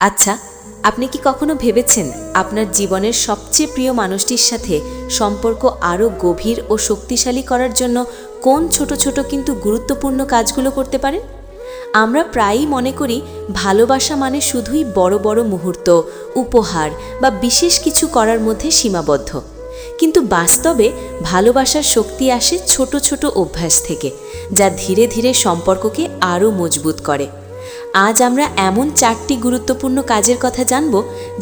আচ্ছা আপনি কি কখনো ভেবেছেন আপনার জীবনের সবচেয়ে প্রিয় মানুষটির সাথে সম্পর্ক আরও গভীর ও শক্তিশালী করার জন্য কোন ছোট ছোট কিন্তু গুরুত্বপূর্ণ কাজগুলো করতে পারেন আমরা প্রায়ই মনে করি ভালোবাসা মানে শুধুই বড় বড় মুহূর্ত, উপহার বা বিশেষ কিছু করার মধ্যে সীমাবদ্ধ। কিন্তু বাস্তবে ভালোবাসার শক্তি আসে ছোট ছোট অভ্যাস থেকে, যা ধীরে ধীরে সম্পর্ককে আরও মজবুত করে। আজ আমরা এমন চারটি গুরুত্বপূর্ণ কাজের কথা জানব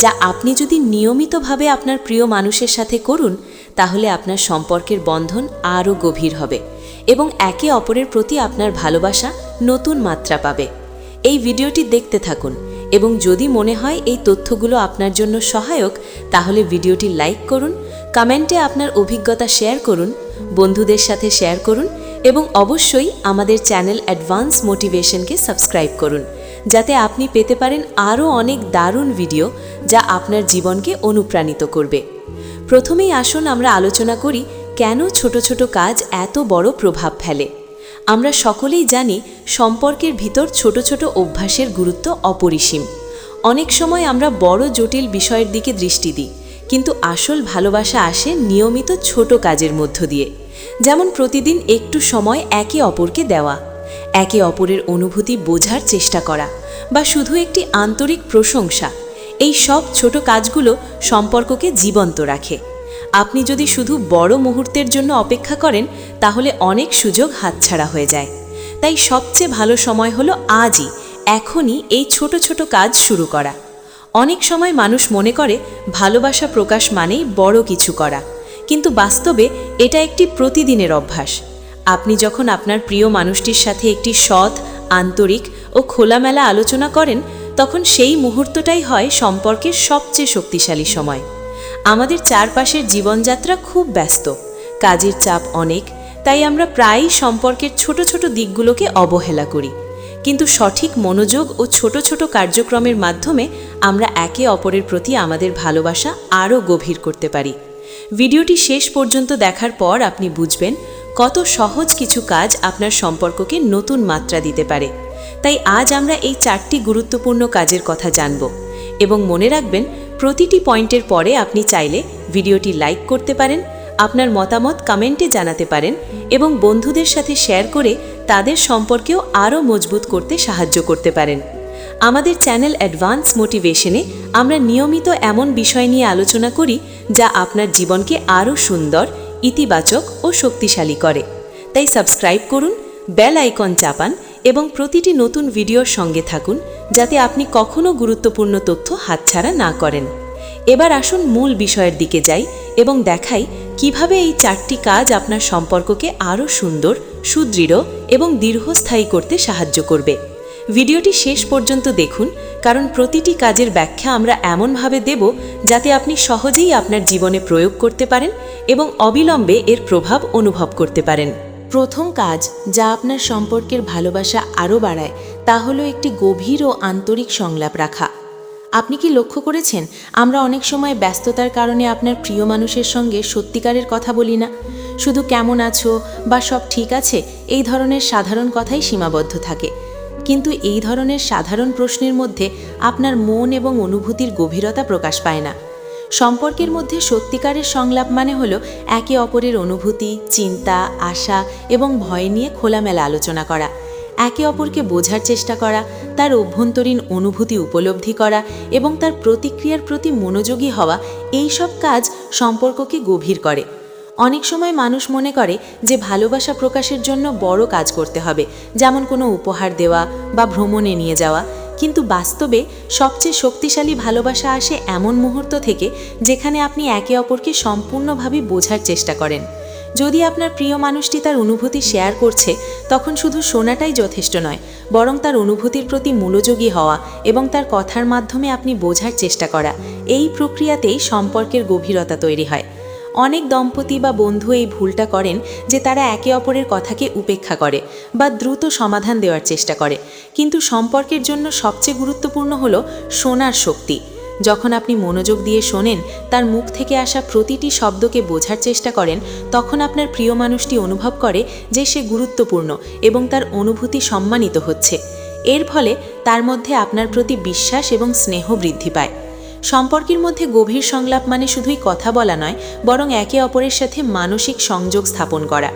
যা আপনি যদি নিয়মিতভাবে আপনার প্রিয় মানুষের সাথে করুন, তাহলে আপনার সম্পর্কের বন্ধন আরও গভীর হবে এবং একে অপরের প্রতি আপনার ভালোবাসা নতুন মাত্রা পাবে। এই ভিডিওটি দেখতে থাকুন এবং যদি মনে হয় এই তথ্যগুলো আপনার জন্য সহায়ক, তাহলে ভিডিওটি লাইক করুন, কমেন্টে আপনার অভিজ্ঞতা শেয়ার করুন, বন্ধুদের সাথে শেয়ার করুন এবং অবশ্যই আমাদের চ্যানেল অ্যাডভান্স মোটিভেশনকে সাবস্ক্রাইব করুন। যাতে আপনি পেতে পারেন আরও অনেক দারুণ ভিডিও যা আপনার জীবনকে অনুপ্রাণিত করবে। প্রথমেই আসুন আমরা আলোচনা করি কেন ছোট ছোট কাজ এত বড় প্রভাব ফেলে। আমরা সকলেই জানি সম্পর্কের ভিতর ছোট ছোট অভ্যাসের গুরুত্ব অপরিসীম। অনেক সময় আমরা বড় জটিল বিষয়ের দিকে দৃষ্টি দিই, কিন্তু আসল ভালোবাসা আসে নিয়মিত ছোট কাজের মধ্য দিয়ে। যেমন প্রতিদিন একটু সময় একে অপরকে দেওয়া একে অপরের অনুভূতি বোঝার চেষ্টা করা বা শুধু একটি আন্তরিক প্রশংসা, এই সব ছোট কাজগুলো সম্পর্ককে জীবন্ত রাখে। আপনি যদি শুধু বড় মুহূর্তের জন্য অপেক্ষা করেন, তাহলে অনেক সুযোগ হাতছাড়া হয়ে যায়। তাই সবচেয়ে ভালো সময় হলো আজই, এখনই এই ছোট ছোট কাজ শুরু করা। অনেক সময় মানুষ মনে করে, ভালোবাসা প্রকাশ মানেই বড় কিছু করা। কিন্তু বাস্তবে এটা একটি প্রতিদিনের অভ্যাস। আপনি যখন আপনার প্রিয় মানুষটির সাথে একটি সৎ, আন্তরিক ও খোলামেলা আলোচনা করেন, তখন সেই মুহূর্তটাই হয় সম্পর্কের সবচেয়ে শক্তিশালী সময়। আমাদের চারপাশের জীবনযাত্রা খুব ব্যস্ত। কাজের চাপ অনেক, তাই আমরা প্রায়ই সম্পর্কের ছোট ছোট দিকগুলোকে অবহেলা করি। কিন্তু সঠিক মনোযোগ ও ছোট ছোট কার্যক্রমের মাধ্যমে আমরা একে অপরের প্রতি আমাদের ভালোবাসা আরও গভীর করতে পারি। ভিডিওটি শেষ পর্যন্ত দেখার পর আপনি বুঝবেন কত সহজ কিছু কাজ আপনার সম্পর্ককে নতুন মাত্রা দিতে পারে। তাই আজ আমরা এই চারটি গুরুত্বপূর্ণ কাজের কথা জানব এবং মনে রাখবেন, প্রতিটি পয়েন্টের পরে আপনি চাইলে ভিডিওটি লাইক করতে পারেন, আপনার মতামত কমেন্টে জানাতে পারেন এবং বন্ধুদের সাথে শেয়ার করে তাদের সম্পর্কেও আরও মজবুত করতে সাহায্য করতে পারেন। আমাদের চ্যানেল অ্যাডভান্স মোটিভেশনে আমরা নিয়মিত এমন বিষয় নিয়ে আলোচনা করি যা আপনার জীবনকে আরও সুন্দর ইতিবাচক ও শক্তিশালী করে। তাই সাবস্ক্রাইব করুন, বেল আইকন চাপান এবং প্রতিটি নতুন ভিডিওর সঙ্গে থাকুন যাতে আপনি কখনো গুরুত্বপূর্ণ তথ্য হাতছাড়া না করেন। এবার আসুন মূল বিষয়ের দিকে যাই এবং দেখাই কীভাবে এই চারটি কাজ আপনার সম্পর্ককে আরও সুন্দর, সুদৃঢ় এবং দীর্ঘস্থায়ী করতে সাহায্য করবে। ভিডিওটি শেষ পর্যন্ত দেখুন, কারণ প্রতিটি কাজের ব্যাখ্যা আমরা এমনভাবে দেব যাতে আপনি সহজেই আপনার জীবনে প্রয়োগ করতে পারেন এবং অবিলম্বে এর প্রভাব অনুভব করতে পারেন। প্রথম কাজ যা আপনার সম্পর্কের ভালোবাসা আরও বাড়ায়, তা হলো একটি গভীর ও আন্তরিক সংলাপ রাখা। আপনি কি লক্ষ্য করেছেন, আমরা অনেক সময় ব্যস্ততার কারণে আপনার প্রিয় মানুষের সঙ্গে সত্যিকারের কথা বলি না? শুধু কেমন আছো বা সব ঠিক আছে, এই ধরনের সাধারণ কথাই সীমাবদ্ধ থাকে। কিন্তু এই ধরনের সাধারণ প্রশ্নের মধ্যে আপনার মন এবং অনুভূতির গভীরতা প্রকাশ পায় না। সম্পর্কের মধ্যে সত্যিকারের সংলাপ মানে হল একে অপরের অনুভূতি, চিন্তা, আশা এবং ভয় নিয়ে খোলামেলা আলোচনা করা। একে অপরকে বোঝার চেষ্টা করা, তার অভ্যন্তরীণ অনুভূতি উপলব্ধি করা এবং তার প্রতিক্রিয়ার প্রতি মনোযোগী হওয়া এই সব কাজ সম্পর্ককে গভীর করে। অনেক সময় মানুষ মনে করে যে ভালোবাসা প্রকাশের জন্য বড় কাজ করতে হবে, যেমন কোনো উপহার দেওয়া বা ভ্রমণে নিয়ে যাওয়া। কিন্তু বাস্তবে সবচেয়ে শক্তিশালী ভালোবাসা আসে এমন মুহূর্ত থেকে যেখানে আপনি একে অপরকে সম্পূর্ণভাবে বোঝার চেষ্টা করেন। যদি আপনার প্রিয় মানুষটি তার অনুভূতি শেয়ার করছে, তখন শুধু শোনাটাই যথেষ্ট নয়, বরং তার অনুভূতির প্রতি মনোযোগী হওয়া এবং তার কথার মাধ্যমে আপনি বোঝার চেষ্টা করা। এই প্রক্রিয়াতেই সম্পর্কের গভীরতা তৈরি হয়। অনেক দম্পতি বা বন্ধু এই ভুলটা করেন যে তারা একে অপরের কথাকে উপেক্ষা করে বা দ্রুত সমাধান দেওয়ার চেষ্টা করে। কিন্তু সম্পর্কের জন্য সবচেয়ে গুরুত্বপূর্ণ হল শোনার শক্তি। যখন আপনি মনোযোগ দিয়ে শোনেন, তার মুখ থেকে আসা প্রতিটি শব্দকে বোঝার চেষ্টা করেন, তখন আপনার প্রিয় মানুষটি অনুভব করে যে সে গুরুত্বপূর্ণ এবং তার অনুভূতি সম্মানিত হচ্ছে। এর ফলে তার মধ্যে আপনার প্রতি বিশ্বাস এবং স্নেহ বৃদ্ধি পায়। সম্পর্কের মধ্যে গভীর সংলাপ মানে শুধুই কথা বলা নয়, বরং একে অপরের সাথে মানসিক সংযোগ স্থাপন করা।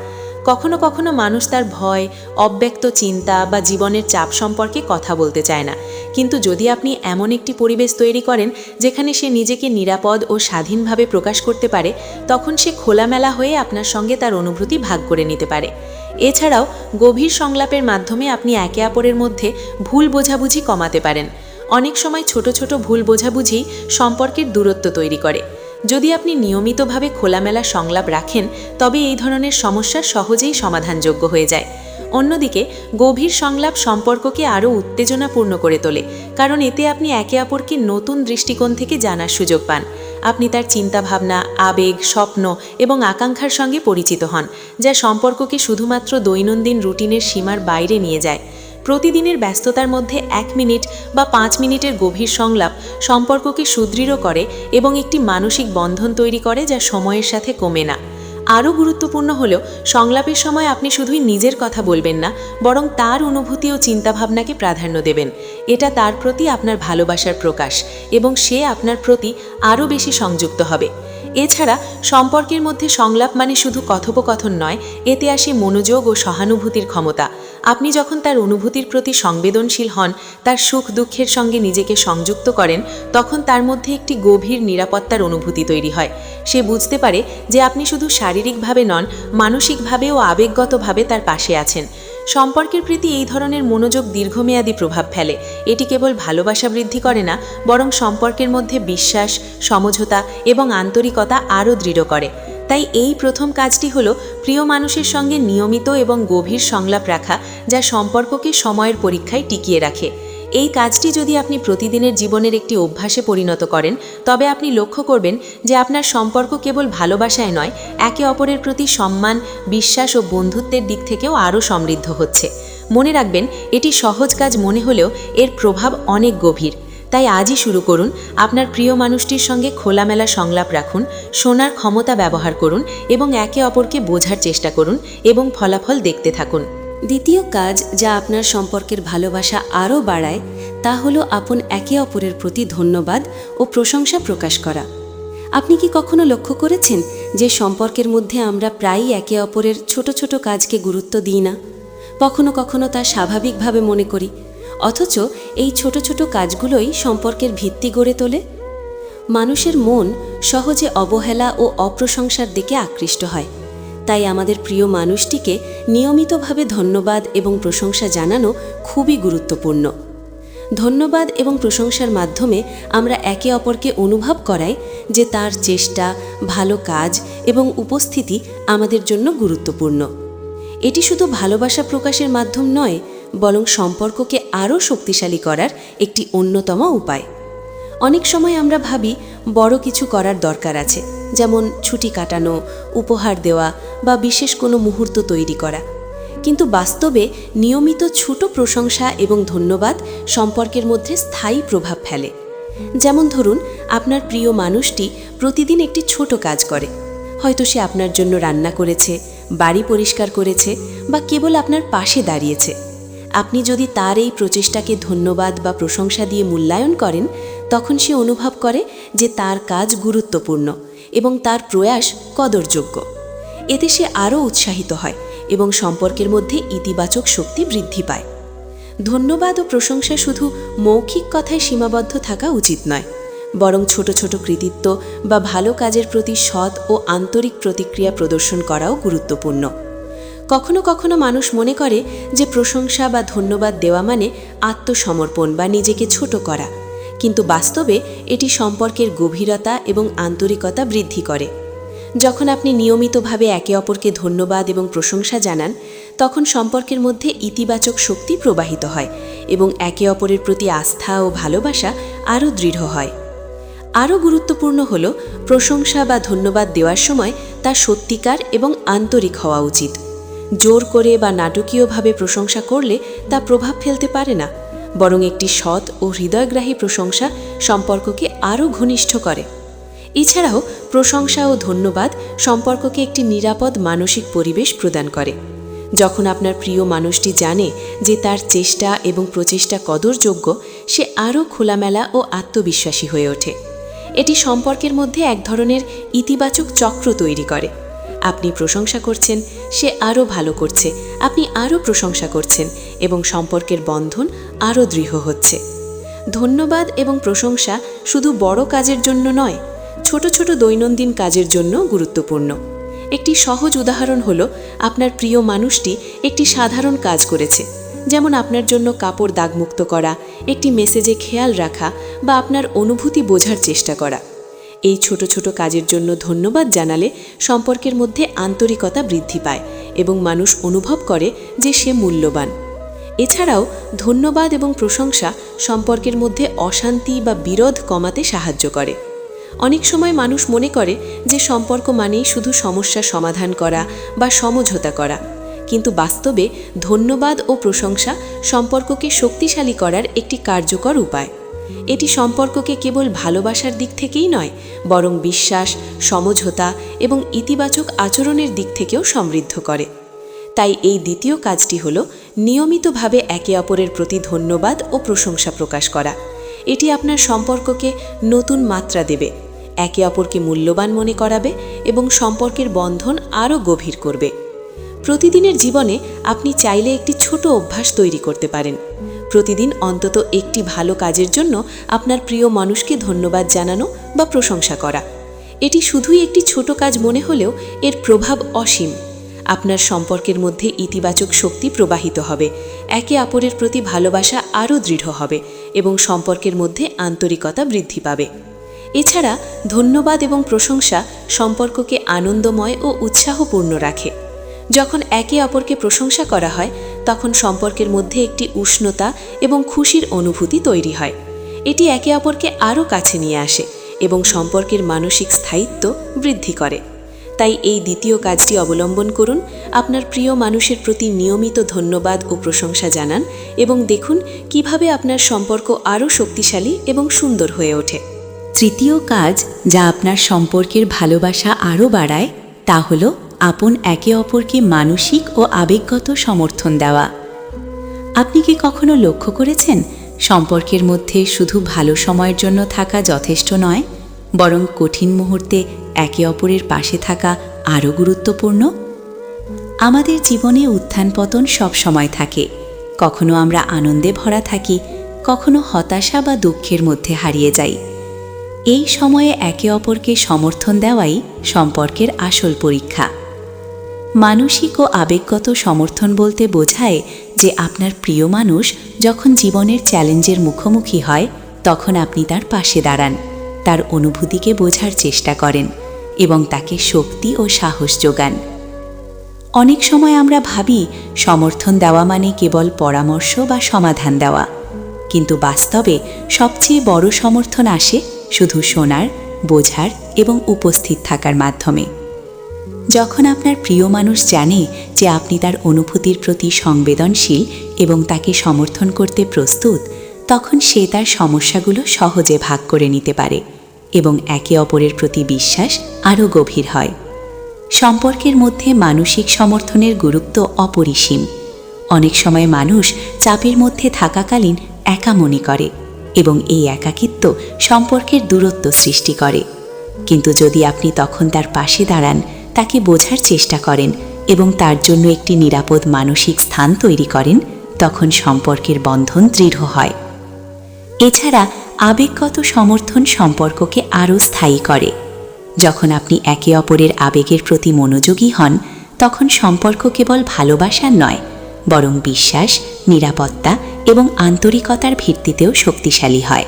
কখনো কখনো মানুষ তার ভয়, অব্যক্ত চিন্তা বা জীবনের চাপ সম্পর্কে কথা বলতে চায় না। কিন্তু যদি আপনি এমন একটি পরিবেশ তৈরি করেন, যেখানে সে নিজেকে নিরাপদ ও স্বাধীনভাবে প্রকাশ করতে পারে, তখন সে খোলামেলা হয়ে আপনার সঙ্গে তার অনুভূতি ভাগ করে নিতে পারে। এছাড়াও, গভীর সংলাপের মাধ্যমে আপনি একে অপরের মধ্যে ভুল বোঝাবুঝি কমাতে পারেন। অনেক সময় ছোট ছোট ভুল বোঝাবুঝি সম্পর্কের দূরত্ব তৈরি করে। যদি আপনি নিয়মিতভাবে খোলামেলা সংলাপ রাখেন, তবে এই ধরনের সমস্যা সহজেই সমাধানযোগ্য হয়ে যায়। অন্যদিকে, গভীর সংলাপ সম্পর্ককে আরও উত্তেজনাপূর্ণ করে তোলে, কারণ এতে আপনি একে অপরকে নতুন দৃষ্টিকোণ থেকে জানার সুযোগ পান। আপনি তার চিন্তাভাবনা, আবেগ, স্বপ্ন এবং আকাঙ্ক্ষার সঙ্গে পরিচিত হন, যা সম্পর্ককে শুধুমাত্র দৈনন্দিন রুটিনের সীমার বাইরে নিয়ে যায়। প্রতিদিনের ব্যস্ততার মধ্যে এক মিনিট বা পাঁচ মিনিটের গভীর সংলাপ সম্পর্ককে সুদৃঢ় করে এবং একটি মানসিক বন্ধন তৈরি করে যা সময়ের সাথে কমে না। আরও গুরুত্বপূর্ণ হল, সংলাপের সময় আপনি শুধুই নিজের কথা বলবেন না, বরং তার অনুভূতি ও চিন্তাভাবনাকে প্রাধান্য দেবেন। এটা তার প্রতি আপনার ভালোবাসার প্রকাশ এবং সে আপনার প্রতি আরও বেশি সংযুক্ত হবে। এছাড়া, সম্পর্কের মধ্যে সংলাপ মানে শুধু কথোপকথন নয়, এতে আসে মনোযোগ ও সহানুভূতির ক্ষমতা। আপনি যখন তার অনুভূতির প্রতি সংবেদনশীল হন, তার সুখ দুঃখের সঙ্গে নিজেকে সংযুক্ত করেন, তখন তার মধ্যে একটি গভীর নিরাপত্তার অনুভূতি তৈরি হয়। সে বুঝতে পারে যে আপনি শুধু শারীরিকভাবে নন মানসিকভাবে ও আবেগগতভাবে তার পাশে আছেন। সম্পর্কের প্রতি এই ধরনের মনোযোগ দীর্ঘমেয়াদী প্রভাব ফেলে। এটি কেবল ভালোবাসা বৃদ্ধি করে না, বরং সম্পর্কের মধ্যে বিশ্বাস, সমঝোতা এবং আন্তরিকতা আরও দৃঢ় করে। তাই এই প্রথম কাজটি হল প্রিয় মানুষের সঙ্গে নিয়মিত এবং গভীর সংলাপ রাখা, যা সম্পর্ককে সময়ের পরীক্ষায় টিকিয়ে রাখে। এই কাজটি যদি আপনি প্রতিদিনের জীবনের একটি অভ্যাসে পরিণত করেন, তবে আপনি লক্ষ্য করবেন যে আপনার সম্পর্ক কেবল ভালোবাসায় নয়, একে অপরের প্রতি সম্মান, বিশ্বাস ও বন্ধুত্বের দিক থেকেও আরও সমৃদ্ধ হচ্ছে। মনে রাখবেন, এটি সহজ কাজ মনে হলেও এর প্রভাব অনেক গভীর। তাই আজই শুরু করুন। আপনার প্রিয় মানুষটির সঙ্গে খোলামেলা সংলাপ রাখুন, শোনার ক্ষমতা ব্যবহার করুন এবং একে অপরকে বোঝার চেষ্টা করুন এবং ফলাফল দেখতে থাকুন। দ্বিতীয় কাজ যা আপনার সম্পর্কের ভালোবাসা আরও বাড়ায়, তা হলো আপন একে অপরের প্রতি ধন্যবাদ ও প্রশংসা প্রকাশ করা। আপনি কি কখনো লক্ষ্য করেছেন যে সম্পর্কের মধ্যে আমরা প্রায়ই একে অপরের ছোট ছোট কাজকে গুরুত্ব দিই না? কখনো কখনো তা স্বাভাবিকভাবে মনে করি অথচ এই ছোট ছোট কাজগুলোই সম্পর্কের ভিত্তি গড়ে তোলে। মানুষের মন সহজে অবহেলা ও অপ্রশংসার দিকে আকৃষ্ট হয়। তাই আমাদের প্রিয় মানুষটিকে নিয়মিতভাবে ধন্যবাদ এবং প্রশংসা জানানো খুবই গুরুত্বপূর্ণ। ধন্যবাদ এবং প্রশংসার মাধ্যমে আমরা একে অপরকে অনুভব করাই যে তার চেষ্টা, ভালো কাজ এবং উপস্থিতি আমাদের জন্য গুরুত্বপূর্ণ। এটি শুধু ভালোবাসা প্রকাশের মাধ্যম নয় বরং সম্পর্ককে আরও শক্তিশালী করার একটি অন্যতম উপায়। অনেক সময় আমরা ভাবি, বড় কিছু করার দরকার আছে, যেমন ছুটি কাটানো, উপহার দেওয়া বা বিশেষ কোনো মুহূর্ত তৈরি করা। কিন্তু বাস্তবে নিয়মিত ছোট প্রশংসা এবং ধন্যবাদ সম্পর্কের মধ্যে স্থায়ী প্রভাব ফেলে। যেমন ধরুন, আপনার প্রিয় মানুষটি প্রতিদিন একটি ছোট কাজ করে। হয়তো সে আপনার জন্য রান্না করেছে, বাড়ি পরিষ্কার করেছে বা কেবল আপনার পাশে দাঁড়িয়েছে। আপনি যদি তার এই প্রচেষ্টাকে ধন্যবাদ বা প্রশংসা দিয়ে মূল্যায়ন করেন, তখন সে অনুভব করে যে তার কাজ গুরুত্বপূর্ণ এবং তার প্রয়াস কদরযোগ্য। এতে সে আরও উৎসাহিত হয় এবং সম্পর্কের মধ্যে ইতিবাচক শক্তি বৃদ্ধি পায়। ধন্যবাদ ও প্রশংসা শুধু মৌখিক কথায় সীমাবদ্ধ থাকা উচিত নয়, বরং ছোট ছোট কৃতিত্ব বা ভালো কাজের প্রতি সৎ ও আন্তরিক প্রতিক্রিয়া প্রদর্শন করাও গুরুত্বপূর্ণ। কখনো কখনো মানুষ মনে করে যে প্রশংসা বা ধন্যবাদ দেওয়া মানে আত্মসমর্পণ বা নিজেকে ছোট করা। কিন্তু বাস্তবে এটি সম্পর্কের গভীরতা এবং আন্তরিকতা বৃদ্ধি করে। যখন আপনি নিয়মিতভাবে একে অপরকে ধন্যবাদ এবং প্রশংসা জানান, তখন সম্পর্কের মধ্যে ইতিবাচক শক্তি প্রবাহিত হয় এবং একে অপরের প্রতি আস্থা ও ভালোবাসা আরও দৃঢ় হয়। আরও গুরুত্বপূর্ণ হল প্রশংসা বা ধন্যবাদ দেওয়ার সময় তা সত্যিকার এবং আন্তরিক হওয়া উচিত। জোর করে বা নাটকীয়ভাবে প্রশংসা করলে তা প্রভাব ফেলতে পারে না, বরং একটি সৎ ও হৃদয়গ্রাহী প্রশংসা সম্পর্ককে আরও ঘনিষ্ঠ করে। এছাড়াও প্রশংসা ও ধন্যবাদ সম্পর্ককে একটি নিরাপদ মানসিক পরিবেশ প্রদান করে। যখন আপনার প্রিয় মানুষটি জানে যে তার চেষ্টা এবং প্রচেষ্টা কদরযোগ্য, সে আরও খোলামেলা ও আত্মবিশ্বাসী হয়ে ওঠে। এটি সম্পর্কের মধ্যে এক ধরনের ইতিবাচক চক্র তৈরি করে। আপনি প্রশংসা করছেন, সে আরও ভালো করছে। আপনি আরও প্রশংসা করছেন এবং সম্পর্কের বন্ধন আরও দৃঢ় হচ্ছে। ধন্যবাদ এবং প্রশংসা শুধু বড় কাজের জন্য নয়, ছোট ছোট দৈনন্দিন কাজের জন্য গুরুত্বপূর্ণ। একটি সহজ উদাহরণ হল, আপনার প্রিয় মানুষটি একটি সাধারণ কাজ করেছে, যেমন আপনার জন্য কাপড় দাগমুক্ত করা, একটি মেসেজে খেয়াল রাখা বা আপনার অনুভূতি বোঝার চেষ্টা করা। এই ছোট ছোট কাজের জন্য ধন্যবাদ জানালে সম্পর্কের মধ্যে আন্তরিকতা বৃদ্ধি পায় এবং মানুষ অনুভব করে যে সে মূল্যবান। এছাড়াও ধন্যবাদ এবং প্রশংসা সম্পর্কের মধ্যে অশান্তি বা বিরোধ কমাতে সাহায্য করে। অনেক সময় মানুষ মনে করে যে সম্পর্ক মানেই শুধু সমস্যা সমাধান করা বা সমঝোতা করা। কিন্তু বাস্তবে ধন্যবাদ ও প্রশংসা সম্পর্ককে শক্তিশালী করার একটি কার্যকর উপায়। এটি সম্পর্ককে কেবল ভালোবাসার দিক থেকেই নয়, বরং বিশ্বাস, সমঝোতা এবং ইতিবাচক আচরণের দিক থেকেও সমৃদ্ধ করে। তাই এই দ্বিতীয় কাজটি হল নিয়মিতভাবে একে অপরের প্রতি ধন্যবাদ ও প্রশংসা প্রকাশ করা। এটি আপনার সম্পর্ককে নতুন মাত্রা দেবে, একে অপরকে মূল্যবান মনে করাবে এবং সম্পর্কের বন্ধন আরও গভীর করবে। প্রতিদিনের জীবনে আপনি চাইলে একটি ছোট অভ্যাস তৈরি করতে পারেন প্রতিদিন অন্তত একটি ভালো কাজের জন্য আপনার প্রিয় মানুষকে ধন্যবাদ জানানো বা প্রশংসা করা। এটি শুধুই একটি ছোট কাজ মনে হলেও এর প্রভাব অসীম। আপনার সম্পর্কের মধ্যে ইতিবাচক শক্তি প্রবাহিত হবে। একে অপরের প্রতি ভালোবাসা আরও দৃঢ় হবে এবং সম্পর্কের মধ্যে আন্তরিকতা বৃদ্ধি পাবে। এছাড়া ধন্যবাদ এবং প্রশংসা সম্পর্ককে আনন্দময় ও উৎসাহপূর্ণ রাখে। যখন একে অপরকে প্রশংসা করা হয়, তখন সম্পর্কের মধ্যে একটি উষ্ণতা এবং খুশির অনুভূতি তৈরি হয়। এটি একে অপরকে আরও কাছে নিয়ে আসে এবং সম্পর্কের মানসিক স্থায়িত্ব বৃদ্ধি করে। তাই এই দ্বিতীয় কাজটি অবলম্বন করুন। আপনার প্রিয় মানুষের প্রতি নিয়মিত ধন্যবাদ ও প্রশংসা জানান এবং দেখুন কীভাবে আপনার সম্পর্ক আরও শক্তিশালী এবং সুন্দর হয়ে ওঠে। তৃতীয় কাজ যা আপনার সম্পর্কের ভালোবাসা আরও বাড়ায় তা হল আপন একে অপরকে মানসিক ও আবেগগত সমর্থন দেওয়া। আপনি কি কখনো লক্ষ্য করেছেন, সম্পর্কের মধ্যে শুধু ভালো সময়ের জন্য থাকা যথেষ্ট নয়, বরং কঠিন মুহূর্তে একে অপরের পাশে থাকা আরও গুরুত্বপূর্ণ? আমাদের জীবনে উত্থান পতন সব সময় থাকে। কখনো আমরা আনন্দে ভরা থাকি, কখনো হতাশা বা দুঃখের মধ্যে হারিয়ে যাই। এই সময়ে একে অপরকে সমর্থন দেওয়াই সম্পর্কের আসল পরীক্ষা। মানসিক ও আবেগগত সমর্থন বলতে বোঝায় যে আপনার প্রিয় মানুষ যখন জীবনের চ্যালেঞ্জের মুখোমুখি হয়, তখন আপনি তার পাশে দাঁড়ান, তার অনুভূতিকে বোঝার চেষ্টা করেন এবং তাকে শক্তি ও সাহস যোগান। অনেক সময় আমরা ভাবি, সমর্থন দেওয়া মানে কেবল পরামর্শ বা সমাধান দেওয়া। কিন্তু বাস্তবে সবচেয়ে বড় সমর্থন আসে শুধু শোনার, বোঝার এবং উপস্থিত থাকার মাধ্যমে। যখন আপনার প্রিয় মানুষ জানে যে আপনি তার অনুভূতির প্রতি সংবেদনশীল এবং তাকে সমর্থন করতে প্রস্তুত, তখন সে তার সমস্যাগুলো সহজে ভাগ করে নিতে পারে এবং একে অপরের প্রতি বিশ্বাস আরও গভীর হয়। সম্পর্কের মধ্যে মানসিক সমর্থনের গুরুত্ব অপরিসীম। অনেক সময় মানুষ চাপের মধ্যে থাকাকালীন একা মনে করে এবং এই একাকিত্ব সম্পর্কের দূরত্ব সৃষ্টি করে। কিন্তু যদি আপনি তখন তার পাশে দাঁড়ান তাকে বোঝার চেষ্টা করেন এবং তার জন্য একটি নিরাপদ মানসিক স্থান তৈরি করেন, তখন সম্পর্কের বন্ধন দৃঢ় হয়। এছাড়া আবেগগত সমর্থন সম্পর্ককে আরও স্থায়ী করে। যখন আপনি একে অপরের আবেগের প্রতি মনোযোগী হন, তখন সম্পর্ক কেবল ভালোবাসার নয়, বরং বিশ্বাস, নিরাপত্তা এবং আন্তরিকতার ভিত্তিতেও শক্তিশালী হয়।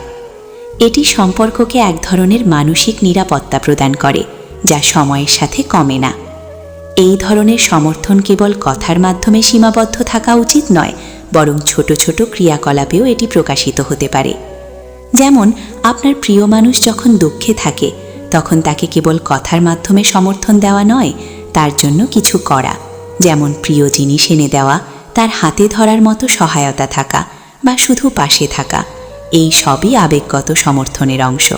এটি সম্পর্ককে এক ধরনের মানসিক নিরাপত্তা প্রদান করে যা সময়ের সাথে কমে না। এই ধরনের সমর্থন কেবল কথার মাধ্যমে সীমাবদ্ধ থাকা উচিত নয়, বরং ছোট ছোট ক্রিয়াকলাপেও এটি প্রকাশিত হতে পারে। যেমন, আপনার প্রিয় মানুষ যখন দুঃখে থাকে, তখন তাকে কেবল কথার মাধ্যমে সমর্থন দেওয়া নয়, তার জন্য কিছু করা। যেমন, প্রিয় জিনিস এনে দেওয়া, তার হাতে ধরার মতো সহায়তা থাকা, বা শুধু পাশে থাকা। এই সবই আবেগগত সমর্থনের অংশ।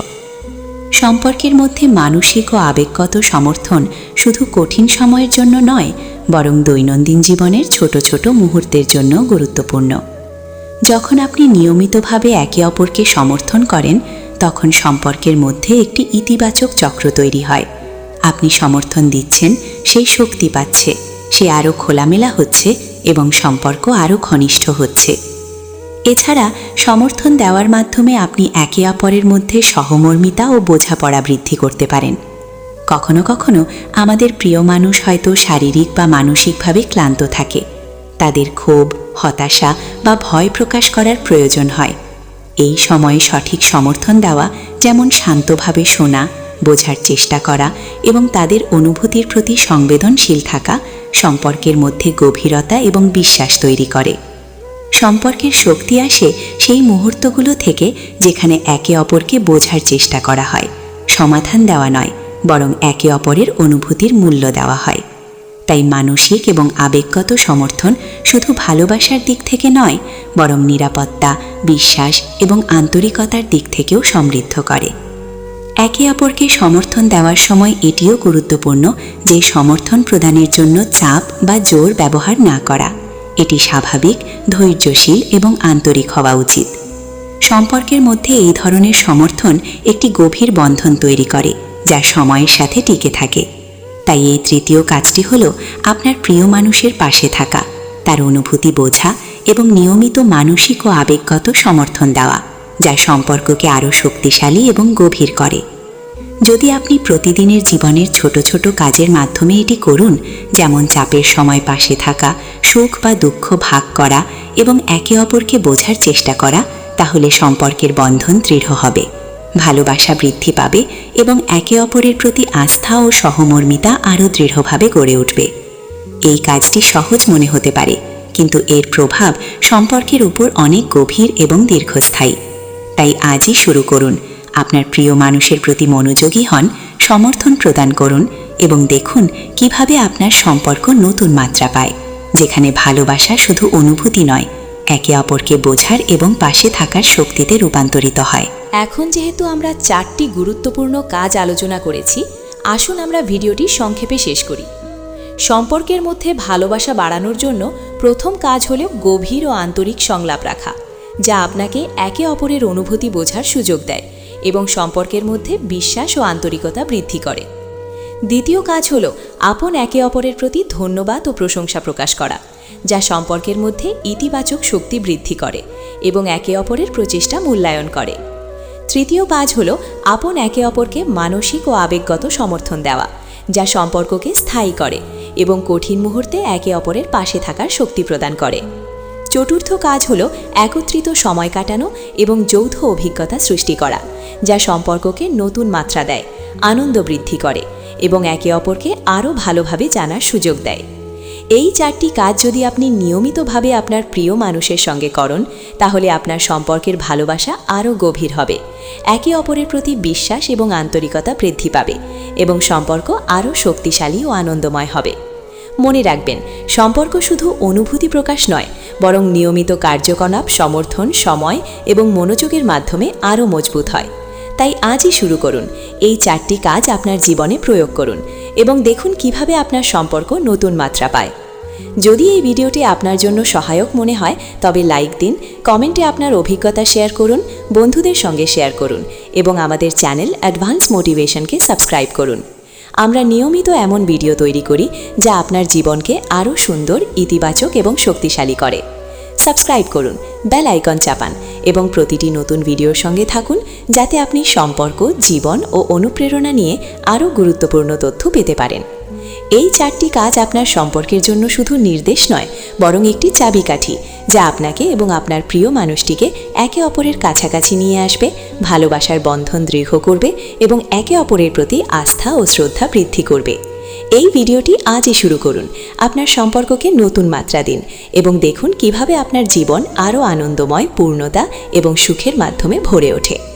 সম্পর্কের মধ্যে মানসিক ও আবেগগত সমর্থন শুধু কঠিন সময়ের জন্য নয়, বরং দৈনন্দিন জীবনের ছোট ছোট মুহূর্তের জন্য গুরুত্বপূর্ণ। যখন আপনি নিয়মিতভাবে একে অপরকে সমর্থন করেন, তখন সম্পর্কের মধ্যে একটি ইতিবাচক চক্র তৈরি হয়। আপনি সমর্থন দিচ্ছেন সেই শক্তি পাচ্ছে, সে আরও খোলামেলা হচ্ছে এবং সম্পর্ক আরও ঘনিষ্ঠ হচ্ছে। এছাড়া সমর্থন দেওয়ার মাধ্যমে আপনি একে অপরের মধ্যে সহমর্মিতা ও বোঝাপড়া বৃদ্ধি করতে পারেন। কখনো কখনো আমাদের প্রিয় মানুষ হয়তো শারীরিক বা মানসিকভাবে ক্লান্ত থাকে। তাদের ক্ষোভ, হতাশা বা ভয় প্রকাশ করার প্রয়োজন হয়। এই সময়ে সঠিক সমর্থন দেওয়া, যেমন শান্তভাবে শোনা, বোঝার চেষ্টা করা এবং তাদের অনুভূতির প্রতি সংবেদনশীল থাকা, সম্পর্কের মধ্যে গভীরতা এবং বিশ্বাস তৈরি করে। সম্পর্কের শক্তি আসে সেই মুহূর্তগুলো থেকে যেখানে একে অপরকে বোঝার চেষ্টা করা হয়। সমাধান দেওয়া নয়, বরং একে অপরের অনুভূতির মূল্য দেওয়া হয়। তাই মানসিক এবং আবেগগত সমর্থন শুধু ভালোবাসার দিক থেকে নয়, বরং নিরাপত্তা, বিশ্বাস এবং আন্তরিকতার দিক থেকেও সমৃদ্ধ করে। একে অপরকে সমর্থন দেওয়ার সময় এটিও গুরুত্বপূর্ণ যে সমর্থন প্রদানের জন্য চাপ বা জোর ব্যবহার না করা। এটি স্বাভাবিক, ধৈর্যশীল এবং আন্তরিক হওয়া উচিত। সম্পর্কের মধ্যে এই ধরনের সমর্থন একটি গভীর বন্ধন তৈরি করে, যা সময়ের সাথে টিকে থাকে। তাই এই তৃতীয় কাজটি হল আপনার প্রিয় মানুষের পাশে থাকা, তার অনুভূতি বোঝা এবং নিয়মিত মানসিক ও আবেগগত সমর্থন দেওয়া, যা সম্পর্ককে আরও শক্তিশালী এবং গভীর করে। যদি আপনি প্রতিদিনের জীবনের ছোট ছোট কাজের মাধ্যমে এটি করুন, যেমন চাপের সময় পাশে থাকা, সুখ বা দুঃখ ভাগ করা এবং একে অপরকে বোঝার চেষ্টা করা, তাহলে সম্পর্কের বন্ধন দৃঢ় হবে। ভালোবাসা বৃদ্ধি পাবে এবং একে অপরের প্রতি আস্থা ও সহমর্মিতা আরও দৃঢ়ভাবে গড়ে উঠবে। এই কাজটি সহজ মনে হতে পারে, কিন্তু এর প্রভাব সম্পর্কের উপর অনেক গভীর এবং দীর্ঘস্থায়ী। তাই আজই শুরু করুন। আপনার প্রিয় মানুষের প্রতি মনোযোগী হন, সমর্থন প্রদান করুন এবং দেখুন কীভাবে আপনার সম্পর্ক নতুন মাত্রা পায়, যেখানে ভালোবাসা শুধু অনুভূতি নয়, একে অপরকে বোঝার এবং পাশে থাকার শক্তিতে রূপান্তরিত হয়। এখন যেহেতু আমরা চারটি গুরুত্বপূর্ণ কাজ আলোচনা করেছি, আসুন আমরা ভিডিওটি সংক্ষেপে শেষ করি। সম্পর্কের মধ্যে ভালোবাসা বাড়ানোর জন্য প্রথম কাজ হল গভীর ও আন্তরিক সংলাপ রাখা, যা আপনাকে একে অপরের অনুভূতি বোঝার সুযোগ দেয়। এবং সম্পর্কের মধ্যে বিশ্বাস ও আন্তরিকতা বৃদ্ধি করে। দ্বিতীয় কাজ হল আপন একে অপরের প্রতি ধন্যবাদ ও প্রশংসা প্রকাশ করা, যা সম্পর্কের মধ্যে ইতিবাচক শক্তি বৃদ্ধি করে এবং একে অপরের প্রচেষ্টা মূল্যায়ন করে। তৃতীয় কাজ হল আপন একে অপরকে মানসিক ও আবেগগত সমর্থন দেওয়া, যা সম্পর্ককে স্থায়ী করে এবং কঠিন মুহূর্তে একে অপরের পাশে থাকার শক্তি প্রদান করে। চতুর্থ কাজ হল একত্রিত সময় কাটানো এবং যৌথ অভিজ্ঞতা সৃষ্টি করা, যা সম্পর্ককে নতুন মাত্রা দেয়, আনন্দ বৃদ্ধি করে এবং একে অপরকে আরও ভালোভাবে জানার সুযোগ দেয়। এই চারটি কাজ যদি আপনি নিয়মিতভাবে আপনার প্রিয় মানুষের সঙ্গে করুন, তাহলে আপনার সম্পর্কের ভালোবাসা আরও গভীর হবে, একে অপরের প্রতি বিশ্বাস এবং আন্তরিকতা বৃদ্ধি পাবে এবং সম্পর্ক আরও শক্তিশালী ও আনন্দময় হবে। মনে রাখবেন, সম্পর্ক শুধু অনুভূতি প্রকাশ নয়, বরং নিয়মিত কার্যকলাপ, সমর্থন, সময় এবং মনোযোগের মাধ্যমে আরও মজবুত হয়। তাই আজই শুরু করুন, এই চারটি কাজ আপনার জীবনে প্রয়োগ করুন এবং দেখুন কীভাবে আপনার সম্পর্ক নতুন মাত্রা পায়। যদি এই ভিডিওটি আপনার জন্য সহায়ক মনে হয়, তবে লাইক দিন, কমেন্টে আপনার অভিজ্ঞতা শেয়ার করুন, বন্ধুদের সঙ্গে শেয়ার করুন এবং আমাদের চ্যানেল অ্যাডভান্স মোটিভেশনকে সাবস্ক্রাইব করুন। আমরা নিয়মিত এমন ভিডিও তৈরি করি যা আপনার জীবনকে আরও সুন্দর, ইতিবাচক এবং শক্তিশালী করে। সাবস্ক্রাইব করুন, বেল আইকন চাপান এবং প্রতিটি নতুন ভিডিওর সঙ্গে থাকুন যাতে আপনি সম্পর্ক, জীবন ও অনুপ্রেরণা নিয়ে আরও গুরুত্বপূর্ণ তথ্য পেতে পারেন। এই চারটি কাজ আপনার সম্পর্কের জন্য শুধু নির্দেশ নয়, বরং একটি চাবিকাঠি, যা আপনাকে এবং আপনার প্রিয় মানুষটিকে একে অপরের কাছাকাছি নিয়ে আসবে, ভালোবাসার বন্ধন দৃঢ় করবে এবং একে অপরের প্রতি আস্থা ও শ্রদ্ধা বৃদ্ধি করবে। এই ভিডিওটি আজই শুরু করুন। আপনার সম্পর্ককে নতুন মাত্রা দিন এবং দেখুন কীভাবে আপনার জীবন আরও আনন্দময়, পূর্ণতা এবং সুখের মাধ্যমে ভরে ওঠে।